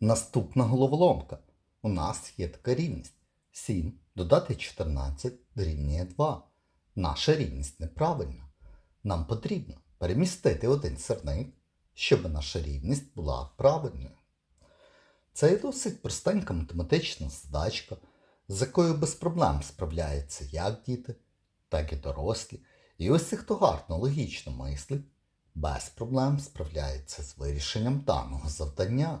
Наступна головоломка. У нас є така рівність. 7 додати 14 дорівнює 2. Наша рівність неправильна. Нам потрібно перемістити один сирник, щоб наша рівність була правильною. Це є досить простенька математична задачка, з якою без проблем справляються як діти, так і дорослі. І ось ці, хто гарно логічно мислить, без проблем справляється з вирішенням даного завдання.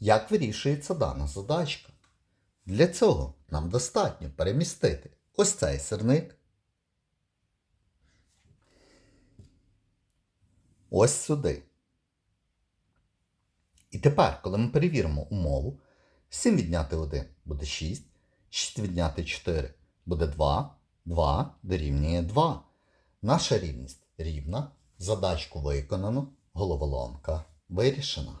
Як вирішується дана задачка? Для цього нам достатньо перемістити ось цей сирник. Ось сюди. І тепер, коли ми перевіримо умову, 7 відняти 1 буде 6, 6 відняти 4 буде 2, 2 дорівнює 2. Наша рівність рівна, задачку виконано, головоломка вирішена.